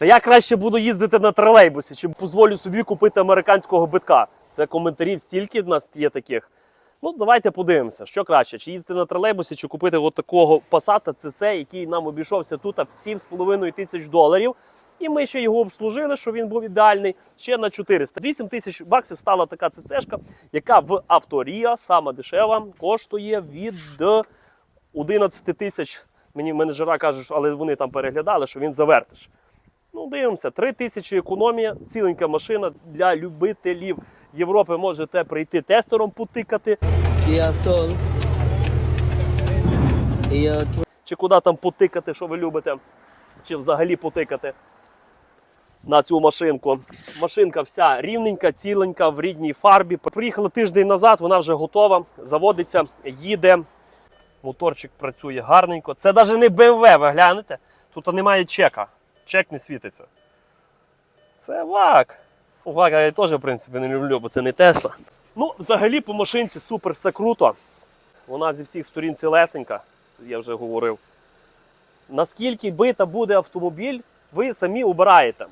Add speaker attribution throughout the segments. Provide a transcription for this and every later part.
Speaker 1: Та я краще буду їздити на тролейбусі, чим дозволю собі купити американського битка. Це коментарів стільки в нас є таких. Ну, давайте подивимося, що краще, чи їздити на тролейбусі, чи купити от такого Passat CC, який нам обійшовся тут в 7,5 тисяч доларів. І ми ще його обслужили, що він був ідеальний, ще на 400. 8 тисяч баксів стала така ЦЦшка, яка в Авторія, сама дешева, коштує від 11 тисяч. Мені менеджера кажуть, але вони там переглядали, що він завертиш. Ну, дивимося, 3 тисячі економія, ціленька машина для любителів Європи. Можете прийти тестером потикати, чи куди там потикати, що ви любите, чи взагалі потикати на цю машинку. Машинка вся рівненька, ціленька, в рідній фарбі. Приїхали тиждень назад, вона вже готова, заводиться, їде. Моторчик працює гарненько. Це навіть не BMW, ви глянете. Тут немає чека. Чек не світиться. Це ВАК. ВАК я теж, в принципі, не люблю, бо це не Тесла. Ну, взагалі, по машинці супер все круто. Вона зі всіх сторін цілесенька, я вже говорив. Наскільки бита буде автомобіль, ви самі обираєте.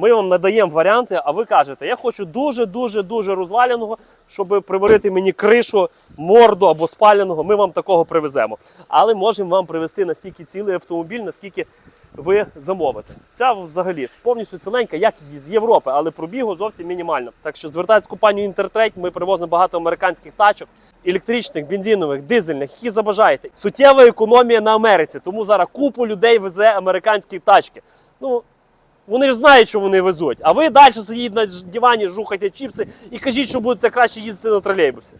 Speaker 1: Ми вам надаємо варіанти, а ви кажете, я хочу дуже-дуже дуже розваленого, щоб приварити мені кришу, морду або спаленого. Ми вам такого привеземо. Але можемо вам привезти настільки цілий автомобіль, наскільки ви замовите. Ця взагалі повністю ціленька, як і з Європи, але пробігу зовсім мінімально. Так що звертайтесь в компанію Інтертрейд, ми привозимо багато американських тачок, електричних, бензинових, дизельних, які забажаєте. Суттєва економія на Америці, тому зараз купу людей везе американські тачки. Ну, вони ж знають, що вони везуть. А ви далі сидіть на дивані, жухайте чіпси і кажіть, що будете краще їздити на тролейбусі.